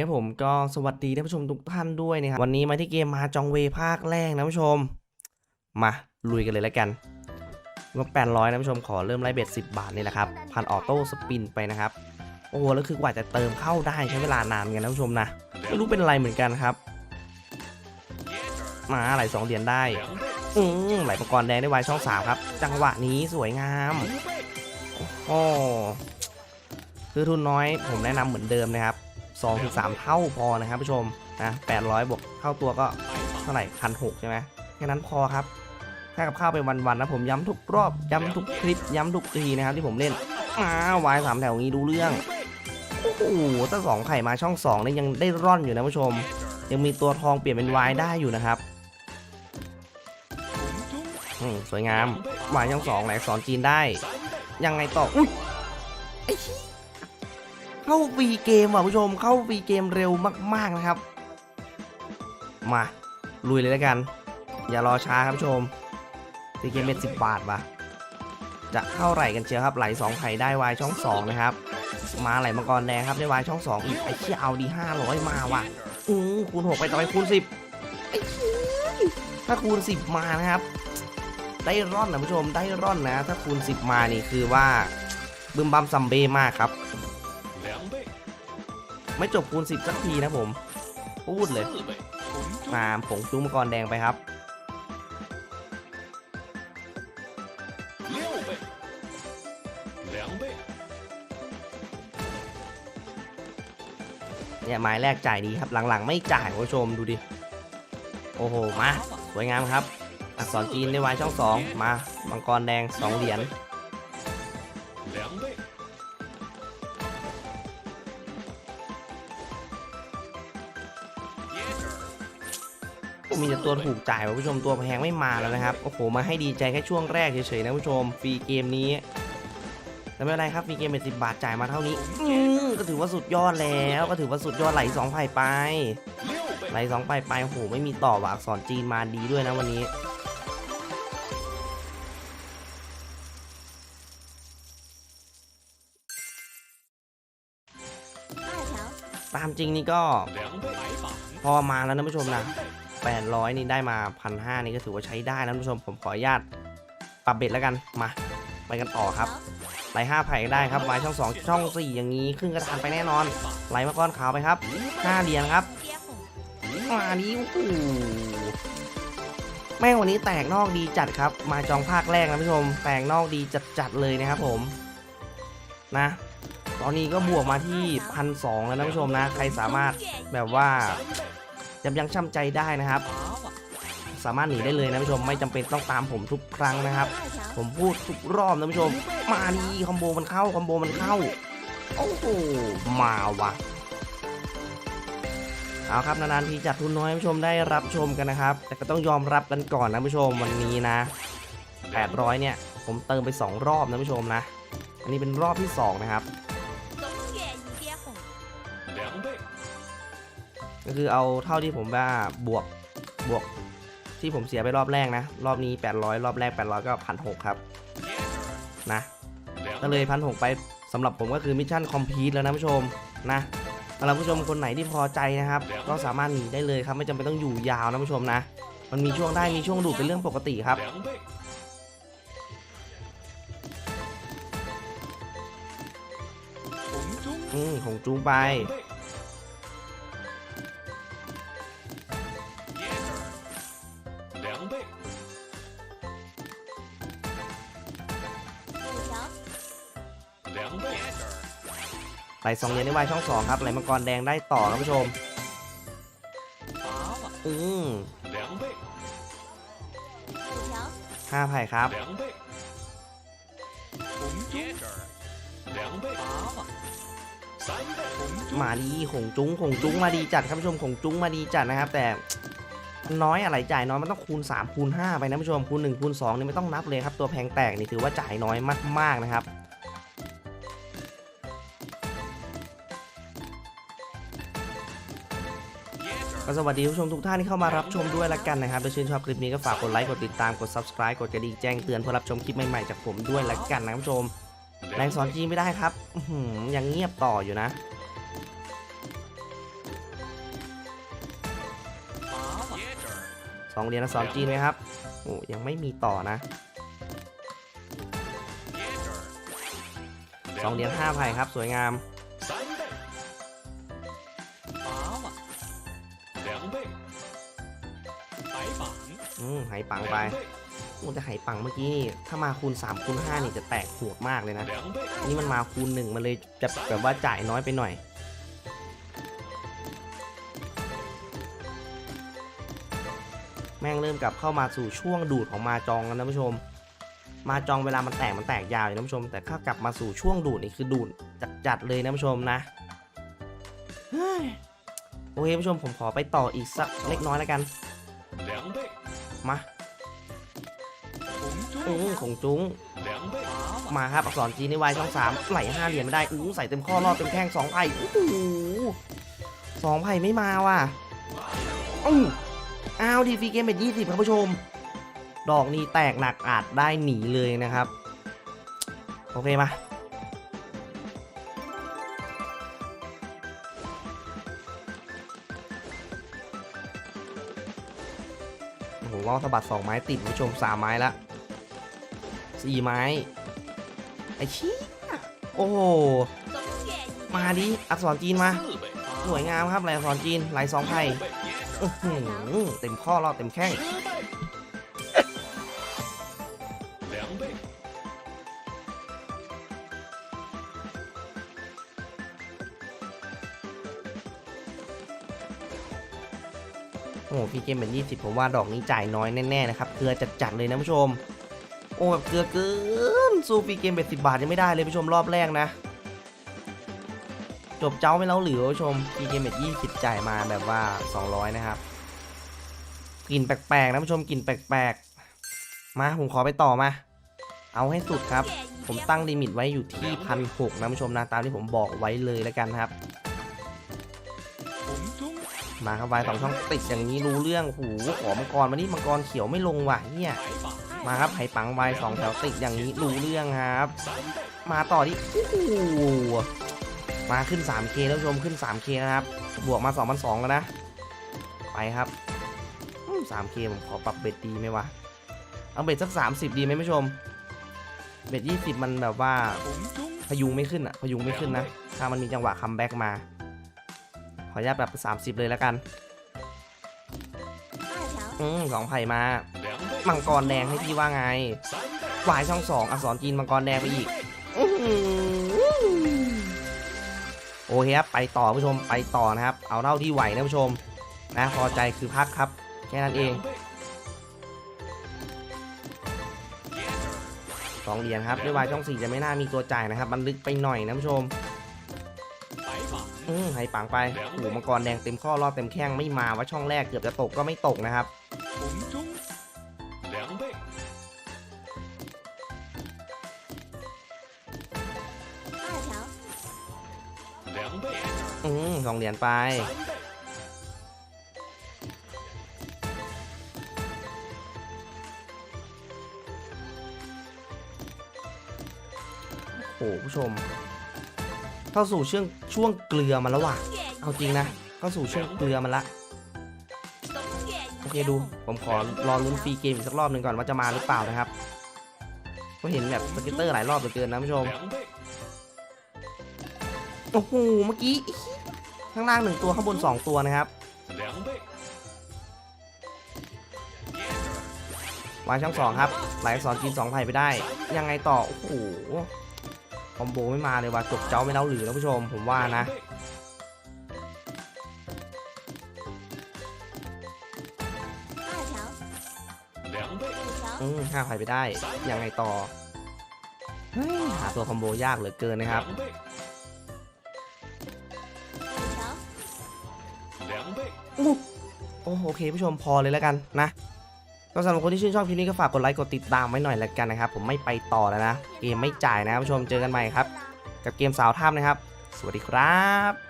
ครับผมก็สวัสดีท่านผู้ชมทุกท่านด้วยนะครับวันนี้มาที่เกมมาจองเวภาคแรกนะผู้ชม มาลุยกันเลยแล้วกันงบ800นะผู้ชมขอเริ่มไล่เบ็ด10 บาทนี่แหละครับพันออโต้สปินไปนะครับโอ้โหแล้วคือกว่าจะเติมเข้าได้ใช้เวลานานกันนะผู้ชมนะไม่รู้เป็นอะไรเหมือนกันครับ มาไหลสองเหรียญได้อืมไหลมังกรแดงได้ไวช่องสามครับ จังหวะนี้สวยงามโอ้คือทุนน้อยผมแนะนำเหมือนเดิมนะครับ 2ถึง3เท่าพอนะครับผู้ชมนะ800บวกเข้าตัวก็เท่าไหร่พันหกใช่ไหมแค่นั้นพอครับค่ากับข้าวไปวันๆนะผมย้ำทุกรอบย้ำทุกคลิปย้ำทุกทีนะครับที่ผมเล่นมาวายสามแถวนี้ดูเรื่องโอ้โหถ้าสองไข่มาช่องสองนี่ยังได้ร่อนอยู่นะผู้ชม ยังมีตัวทองเปลี่ยนเป็นวายได้อยู่นะครับอืมสวยงามวายช่องสองแหลกสอนจีนได้ ยังไงต่ออุ้ยไอ้ เข้าฟรีเกมว่ะผู้ชมเข้าฟรีเกมเร็วมากๆนะครับ มาลุยเลยแล้วกัน อย่ารอช้าครับผู้ชมฟรีเกมเป็นสิบบาทว่ะจะเข้าไหลกันเชียวครับไหลสองไข่ได้วายช่องสองนะครับมาไหลมังกรแดงครับได้วายช่องสองอีกไอ้เชี่ยเอาดีห้าร้อยมาว่ะอือคูณหกไปต่อไปคูณสิบไอ้เหี้ยถ้าคูณสิบมานะครับได้ร่อนนะผู้ชมได้ร่อนนะ ถ้าคูณ10มานี่คือว่าบึมบัมซัมเบ้มากครับ ไม่จบคูณ10สักทีนะผมพูดเลยมาผงจุ้งมังกรแดงไปครับเนี่ยไม้แรกจ่ายดีครับหลังๆ ไม่จ่ายคุณผู้ชมดูดิ โอ้โห มา สวยงามครับ อักษรจีนได้วายช่องสองมามังกรแดงสองเหรียญ มีแต่ตัวถูกจ่ายว่ะผู้ชมตัวแพงไม่มาแล้วนะครับ โอ้โห มาให้ดีใจแค่ช่วงแรกเฉยๆนะผู้ชม ฟรีเกมนี้แต่ไม่เป็นไรครับฟรีเกมเป็นสิบาทจ่ายมาเท่านี้ก็ถือว่าสุดยอดแล้ว ก็ถือว่าสุดยอดไหลสองไผ่ไป ไหลสองไผ่ไปโอ้โหไม่มีต่อว่ะอักษรจีนมาดีด้วยนะวันนี้ตามจริงนี่ก็พอมาแล้วนะผู้ชมนะ 800 นี่ได้มาพันห้านี่ก็ถือว่าใช้ได้นะผู้ชมผมขออนุญาตปรับเบ็ดแล้วกันมาไปกันต่อครับไหลห้าไผ่ก็ได้ครับไม้ช่องสองช่องสี่อย่างนี้ขึ้นกระดานไปแน่นอนไหลมาก้อนขาวไปครับห้าเหรียญครับมานี้โอ้โหแม่งวันนี้แตกนอกดีจัดครับ มาจองภาคแรกนะผู้ชมแตกนอกดีจัดๆเลยนะครับผมนะ ตอนนี้ก็บวกมาที่พันสองแล้วนะผู้ชมนะ ใครสามารถแบบว่า ยับยั้งชั่งใจได้นะครับ สามารถหนีได้เลยนะผู้ชมไม่จำเป็นต้องตามผมทุกครั้งนะครับ ผมพูดทุกรอบนะผู้ชม มาดีคอมโบมันเข้าคอมโบมันเข้าโอ้โหมาว่ะเอาครับนานๆทีจัดทุนน้อยให้ผู้ชมได้รับชมกันนะครับ แต่ก็ต้องยอมรับกันก่อนนะผู้ชมวันนี้นะ800เนี่ยผมเติมไป 2 รอบนะผู้ชมนะ อันนี้เป็นรอบที่ 2 นะครับ ก็คือเอาเท่าที่ผมว่าบวกบวกที่ผมเสียไปรอบแรกนะ รอบนี้ 800 รอบแรก 800 ก็พันหครับนะก็เลยพันหไปสำหรับผมก็คือมิชชั่นคอมพลีทแล้วนะผู้ชมนะสำหรับผู้ชมคนไหนที่พอใจนะครับ ก็สามารถหนีได้เลยครับ ไม่จำเป็นต้องอยู่ยาวนะผู้ชมนะ มันมีช่วงได้มีช่วงดูดเป็นเรื่องปกติครับอืมของจูไป ไหลสองเหรียญในวายช่องสองครับไหลมังกรแดงได้ต่อครับผู้ชมอืมห้าไผ่ครับมาดีขงจุ้งขงจุ้งมาดีจัดครับผู้ชมขงจุ้งมาดีจัดนะครับ แต่นน้อยอะไรจ่ายน้อยมันต้องคูณ 3 คูณ 5 ไปนะผู้ชมคูณ1คูณ2นี่ไม่ต้องนับเลยครับ ตัวแพงแตกนี่ถือว่าจ่ายน้อยมากๆนะครับ ก็สวัสดีผู้ชมทุกท่านที่เข้ามารับชมด้วยละกันนะครับถ้าชื่นชอบคลิปนี้ก็ฝากกดไลค์กดติดตามกด subscribe กดกระดิ่งแจ้งเตือนเพื่อรับชมคลิปใหม่ๆจากผมด้วยละกันนะผู้ชมแรงสอนจีนไม่ได้ครับยังเงียบต่ออยู่นะสองเหรียญสอนจีนไหมครับโอ้ยังไม่มีต่อนะสองเหรียญห้าไผ่ครับสวยงาม อืมหายปังไปโอ้แต่หายปังเมื่อกี้ถ้ามาคูณ3คูณ5นี่จะแตกหัวมากเลยนะ นี่มันมาคูณ1มันเลยจะแบบว่าจ่ายน้อยไปหน่อยแม่งเริ่มกลับเข้ามาสู่ช่วงดูดของมาจองแล้วนะผู้ชม มาจองเวลามันแตกมันแตกยาวอยู่นะผู้ชม แต่ข้ากลับมาสู่ช่วงดูดนี่คือดูดจัดๆเลยนะผู้ชมนะโอเคท่านผู้ชมผมขอไปต่ออีกสักเล็กน้อยแล้วกัน มาอือของจุ้งมาครับอักษรจีนในวายช่องสามไหลห้าเหรียญไม่ได้อู้ใส่เต็มข้อรอบเต็มแข้งสองไผ่อู้สองไผ่ไม่มาว่ะอู้อ้าวดีฟีเกมเป็นยี่สิบครับผู้ชม ดอกนี้แตกหนักอาจได้หนีเลยนะครับ โอเคมา ว้อสะบัดสองไม้ติดผู้ชมสามไม้ละสี่ไม้ไอ้ชี้โอ้มาดิอักษรจีนมา สวยงามครับลายอักษรจีนลายสองไพ่เต็มข้อรอเต็มแข้ง โอ้โหพีเกมเป็น 20 ผมว่าดอกนี้จ่ายน้อยแน่ๆนะครับเกลือจัดๆเลยนะผู้ชม โอ้แบบเกลือเกินสู้พีเกมเป็น10 บาทยังไม่ได้เลยผู้ชมรอบแรกนะ จบเจ้าไปแล้วหรือผู้ชมพีเกมเป็น20 จ่ายมาแบบว่า 200 นะครับกลิ่นแปลกๆนะผู้ชมกลิ่นแปลกๆ มาผมขอไปต่อมา เอาให้สุดครับ ผมตั้งลิมิตไว้อยู่ที่พันหกนะผู้ชมนะตามที่ผมบอกไว้เลยแล้วกันครับ， มาครับวายสองช่องติดอย่างนี้รู้เรื่องหูขอมังกรมานี่มังกรเขียวไม่ลงว่ะเนี่ยมาครับไผ่ปังวายสองแถวติดอย่างนี้รู้เรื่องครับ มาต่อที่มาขึ้น 3K ท่านผู้ชมขึ้น 3K นะครับ บวกมา2 2 0 0แล้วนะ ไปครับ 3K ผมขอปรับเบ็ดดีไหมวะ เอาเบ็ดสัก 30 ดีไหมผู้ชม เบ็ด20 มันแบบว่าพยุงไม่ขึ้นอะพยุงไม่ขึ้นนะ ถ้ามันมีจังหวะคัมแบ็กมา ขออนุญาตแบบ 30 เลยแล้วกัน อืมสองไผ่มา มังกรแดงให้พี่ว่าไงวายช่องสองอักษรจีนมังกรแดงไปอีกโอเคครับ ไปต่อผู้ชมไปต่อนะครับ เอาเท่าที่ไหวนะผู้ชม นะพอใจคือพักครับ แค่นั้นเองสองเหรียญครับด้วยวายช่องสี่จะไม่น่ามีตัวจ่ายนะครับ มันลึกไปหน่อยนะผู้ชม อืมไหปังไปโอ้มังกรแดงเต็มข้อรอบเต็มแข้งไม่มาว่าช่องแรกเกือบจะตกก็ไม่ตกนะครับอืมสองเหรียญไปโอ้ผู้ชม เข้าสู่ช่วงช่วงเกลือมาแล้วว่ะ เอาจริงนะ เข้าสู่ช่วงเกลือมันละ โอเคดู ผมขอรอลุ้นฟรีเกมอีกสักรอบหนึ่งก่อนว่าจะมาหรือเปล่านะครับ ก็เห็นแบบสกิเตอร์หลายรอบเหลือเกินนะผู้ชม โอ้โห เมื่อกี้ ข้างล่างหนึ่งตัวข้างบนสองตัวนะครับวางช่องสองครับหลายสอนกินสองไผ่ไปได้ ยังไงต่อ โอ้โห คอมโบไม่มาเลยว่ะจบเจ้าไม่เล่าหรือนะผู้ชมผมว่านะห้าไผ่ไปได้ ยังไงต่อหาตัวคอมโบยากเหลือเกินนะครับโอ้โอเคผู้ชมพอเลยแล้วกันนะ ก็สำหรับคนที่ชื่นชอบคลิปนี้ก็ฝากกดไลค์กดติดตามไว้หน่อยแล้วกันนะครับผมไม่ไปต่อแล้วนะเกมไม่จ่ายนะผู้ชมเจอกันใหม่ครับ กับเกมสาวท่ามนะครับ สวัสดีครับ